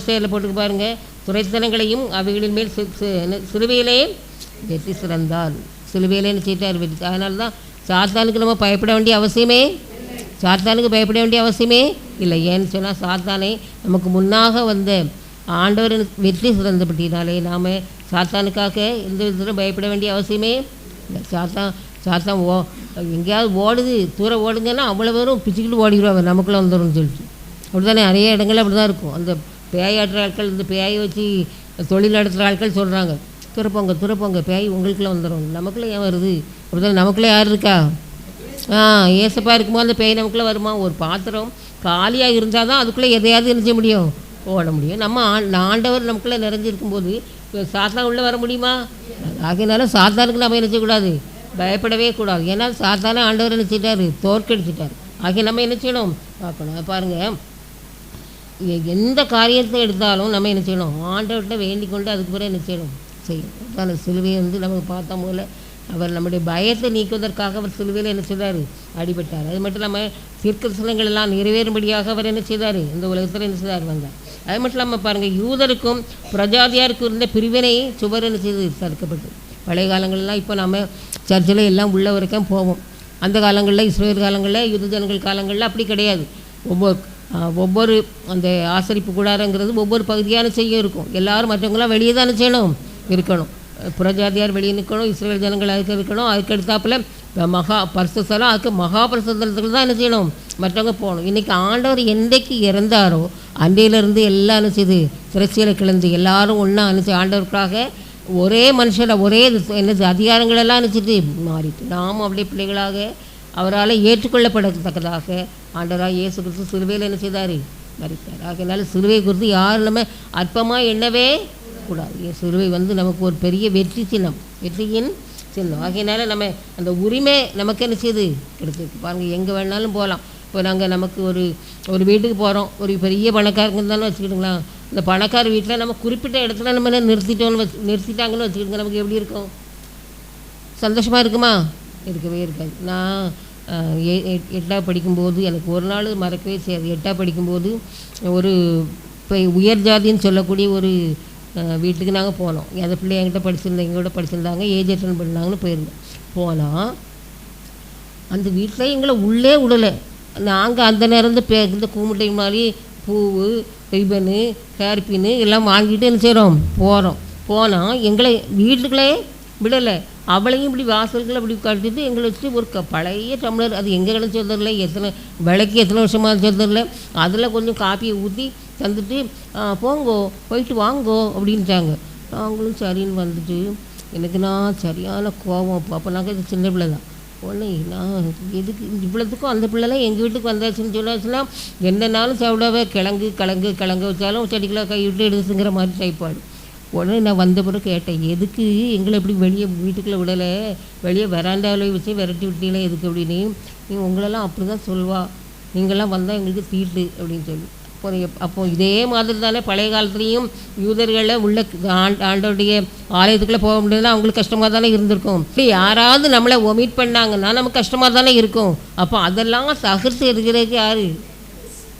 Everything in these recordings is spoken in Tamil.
இதில் போட்டுக்கு பாருங்க. துறைத்தனங்களையும் அவைகளின் மேல் சி- வெற்றி சிறந்தார் சிலுவையிலேன்னு செய்தார் வெற்றி. அதனால தான் சாத்தானுக்கு நம்ம பயப்பட வேண்டிய அவசியமே சாத்தானுக்கு பயப்பட வேண்டிய அவசியமே இல்லை. ஏன்னு சொன்னால் சாத்தானை நமக்கு முன்னாக வந்த ஆண்டவரின் வெற்றி சிறந்தபட்டினாலே நாம் சாத்தானுக்காக எந்த விதத்திலும் பயப்பட வேண்டிய அவசியமே இல்லை. சாத்தான் சாத்தான் ஓ எங்கேயாவது ஓடுது தூரம் ஓடுங்கன்னா அவ்வளோ பேரும் பிச்சுக்கிட்டு ஓடிடுவாங்க. நமக்குள்ளே வந்துடும் சொல்லிட்டு. அப்படி தானே நிறைய இடங்கள் அப்படி தான் இருக்கும். அந்த பேயாட்டுற ஆட்கள் இந்த பேயை வச்சு தொழில் நடத்துகிற ஆட்கள் சொல்கிறாங்க துறப்போங்க துறப்போங்க பேய் உங்களுக்குள்ளே வந்துடும் நமக்குள்ளே ஏன் வருது? அப்படி நமக்குள்ளே யார் இருக்கா? ஆ ஏசப்பா இருக்கும்போது அந்த பேய் நமக்குள்ளே வருமா? ஒரு பாத்திரம் காலியாக இருந்தால் தான் அதுக்குள்ளே எதையாவது என்ன செய்ய முடியும். ஓட முடியும். நம்ம ஆண்டவர் நமக்குள்ளே நிறைஞ்சிருக்கும்போது இப்ப சாத்தான் உள்ளே வர முடியுமா? ஆகையினால சாத்தானுக்கு நம்ம என்ன செய்யக்கூடாது? பயப்படவே கூடாது. ஏன்னா சாத்தானே ஆண்டவர் என்ன தோற்கடிச்சிட்டார். ஆகிய நம்ம என்ன செய்யணும்? பார்க்கணும். பாருங்கள் எந்த காரியத்தை எடுத்தாலும் நம்ம என்ன செய்யணும்? ஆண்டவர்கிட்ட வேண்டிக் கொண்டு அதுக்கு பிறகு என்ன செய்யணும்? செய்யணும். அந்த சிலுவையை வந்து நமக்கு பார்த்த போல அவர் நம்முடைய பயத்தை நீக்குவதற்காக அவர் சிலுவையில் என்ன செய்தார்? அடிபட்டார். அது மட்டும் இல்லாமல் தீர்க்கதரிசனங்கள் எல்லாம் நிறைவேறும்படியாக அவர் என்ன செய்தார்? இந்த உலகத்தில் என்ன செய்தார்? வந்தார். அது மட்டும் இல்லாமல் பாருங்கள் யூதருக்கும் பிரஜாதியாருக்கும் இருந்த பிரிவினை சுவர் என்ன செய்து தடுக்கப்பட்டது. பழைய காலங்கள்லாம் இப்போ நம்ம சர்ச்சில் எல்லாம் உள்ள வரைக்கும் போவோம். அந்த காலங்களில் இஸ்ரேல் காலங்களில் யுத ஜனங்கள் காலங்களில் அப்படி கிடையாது. ஒவ்வொரு ஒவ்வொரு அந்த ஆசரிப்பு கூடாரங்கிறது ஒவ்வொரு பகுதியான செய்ய இருக்கும். எல்லாரும் மற்றவங்களாம் வெளியே தானே செய்யணும். இருக்கணும். புறஜாதியார் வெளியே நிற்கணும் இஸ்ரேல் ஜனங்கள் அதுக்கு இருக்கணும் அதுக்கு அடுத்தாப்புல மகா பரிசுத்தலம் அதுக்கு மகா பரிசுத்தலத்துக்கு தான் என்ன செய்யணும்? மற்றவங்க போகணும். இன்றைக்கி ஆண்டவர் என்றைக்கு இறந்தாரோ அன்றையிலேருந்து எல்லாம் என்ன செய்யுது திரட்சியில் கிளந்து எல்லாரும் ஒன்றா அனுப்பிச்சு ஆண்டவருக்காக ஒரே மனுஷனை ஒரே என்னது அதிகாரங்களெல்லாம் நினச்சிட்டு மாறிட்டு நாம் அப்படியே பிள்ளைகளாக அவரால் ஏற்றுக்கொள்ளப்படத்தக்கதாக ஆண்டராக இயேசு கிறிஸ்து சிலுவையில் என்ன செய்தார்? மறித்தார் ஆகையினால சிலுவை குறித்து யாரும் நம்ம அற்பமாக எண்ணவே கூடாது. ஏன் சிலுவை வந்து நமக்கு ஒரு பெரிய வெற்றி சின்னம் வெற்றியின் சின்னம். ஆகையினால நம்ம அந்த உரிமை நமக்கு என்ன செய்யுது கிடைச்சிருக்கு பாருங்கள் எங்கே வேணாலும் போகலாம். இப்போ நாங்கள் நமக்கு ஒரு ஒரு வீட்டுக்கு போகிறோம் ஒரு பெரிய பணக்காரங்க தானே வச்சுக்கிட்டுங்களா இந்த பணக்கார வீட்டில் நம்ம குறிப்பிட்ட இடத்துல நம்ம என்ன நிறுத்திட்டோம்னு வச்சு நிறுத்திட்டாங்கன்னு வச்சுக்கிட்டுங்க நமக்கு எப்படி இருக்கும்? சந்தோஷமாக இருக்குமா? இருக்கவே இருக்காது. நான் அஹ், எ- எட்டாவது படிக்கும்போது எனக்கு ஒரு நாள் மறக்கவே செய்யாது. எட்டாக படிக்கும்போது ஒரு இப்போ உயர் ஜாதின்னு சொல்லக்கூடிய ஒரு வீட்டுக்கு நாங்கள் போனோம். அந்த பிள்ளை என்கிட்ட படிச்சிருந்தாங்க எங்களோட படிச்சிருந்தாங்க. ஏஜ் அட்டன் பண்ணாங்கன்னு போயிருந்தோம். போனால் அந்த வீட்டில் எங்களை உள்ளே விடலை நாங்கள் அந்த நேரம் பே இந்த கூமுட்டை மாதிரி பூவு ரிபனு ஹேர்பின்னு எல்லாம் வாங்கிட்டு என்ன செய்கிறோம் போகிறோம் போனால் எங்களை வீட்டுக்குள்ளே விடலை. அவளையும் இப்படி வாசல்களை இப்படி கட்டிட்டு எங்களை வச்சு ஒரு க பழைய டம்ளர். அது எங்கே கிடச்சி தெரில எத்தனை விலைக்கு எத்தனை வருஷமாக தெரில அதில் கொஞ்சம் காப்பியை ஊற்றி தந்துட்டு போங்கோ போயிட்டு வாங்கோ அப்படின்ட்டாங்க. நாங்களும் சரின்னு வந்துட்டு எனக்கு நான் சரியான கோபம். அப்போ அப்போ நாங்கள் இது சின்ன பிள்ளை தான். ஒன்று நான் எதுக்கு இவ்வளோத்துக்கும் அந்த பிள்ளைலாம் எங்கள் வீட்டுக்கு வந்தாச்சுன்னு சொன்னாச்சுன்னா என்னன்னாலும் சாப்பிடாவே கிழங்கு கிழங்கு கிழங்கு வச்சாலும் செடிகளை கை விட்டு எடுத்துங்கிற மாதிரி டைப்பாடு உடனே நான் வந்த பிறகு கேட்டேன் எதுக்கு? எங்களை எப்படி வெளியே வீட்டுக்குள்ளே விடலை? வெளியே வராண்டாவில் வச்சு விரட்டி விட்டீங்களே எதுக்கு அப்படின்னு? நீ உங்களெல்லாம் அப்படி தான் சொல்வா நீங்களாம் வந்தால் எங்களுக்கு தீட்டு அப்படின்னு சொல்லி. அப்போ அப்போ இதே மாதிரி தானே பழைய காலத்துலேயும் யூதர்களில் உள்ள ஆண்ட ஆண்டோடைய ஆலயத்துக்குள்ளே போக முடியாதுன்னா அவங்களுக்கு கஷ்டமாக தானே இருந்திருக்கும். இப்படி யாராவது நம்மளை ஒமிட் பண்ணாங்கன்னா நமக்கு கஷ்டமாக தானே இருக்கும். அப்போ அதெல்லாம் சகிர்த்து இருக்கிறதுக்கு யார்?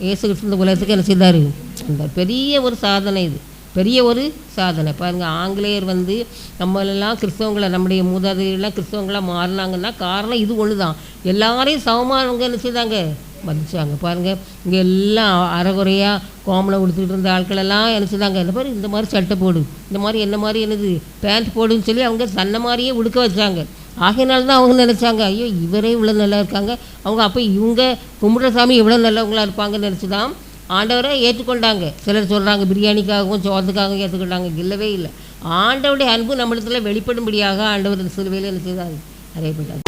ஏசு கிறிஸ்து இந்த உலகத்துக்கு என்ன செய்தார்? இந்த பெரிய ஒரு சாதனை இது. பெரிய ஒரு சாதனை. பாருங்கள் ஆங்கிலேயர் வந்து நம்மளெல்லாம் கிறிஸ்தவங்களை நம்முடைய மூதாதையெல்லாம் கிறிஸ்தவங்களாக மாறினாங்கன்னா காரணம் இது ஒன்று தான் எல்லாரையும் சமமானவங்க என்ன செய்தாங்க? மதிச்சாங்க பாருங்கள் இங்கே எல்லாம் அறகுறையாக கோமலை உடுத்துக்கிட்டு இருந்த ஆட்களெல்லாம் என்ன செய்தாங்க? இந்த மாதிரி இந்த மாதிரி சட்டை போடு இந்த மாதிரி என்ன மாதிரி என்னது பேண்ட் போடுன்னு சொல்லி அவங்க தன்னை மாதிரியே உடுக்க வச்சாங்க. ஆகையினால தான் அவங்க நினச்சாங்க ஐயோ இவரே இவ்வளோ நல்லா இருக்காங்க. அவங்க அப்போ இவங்க கும்பிட்ற சாமி இவ்வளோ நல்லவங்களா இருப்பாங்கன்னு நினச்சி தான் ஆண்டவரை ஏற்றுக்கொண்டாங்க. சிலர் சொல்கிறாங்க பிரியாணிக்காகவும் சோத்துக்காகவும் ஏற்றுக்கொண்டாங்க. இல்லவே இல்லை. ஆண்டவருடைய அன்பு நம்மிடத்தில் வெளிப்படும்படியாக ஆண்டவர் சிலுவையில் என்ன செய்தார்? அறியப்பட்டார்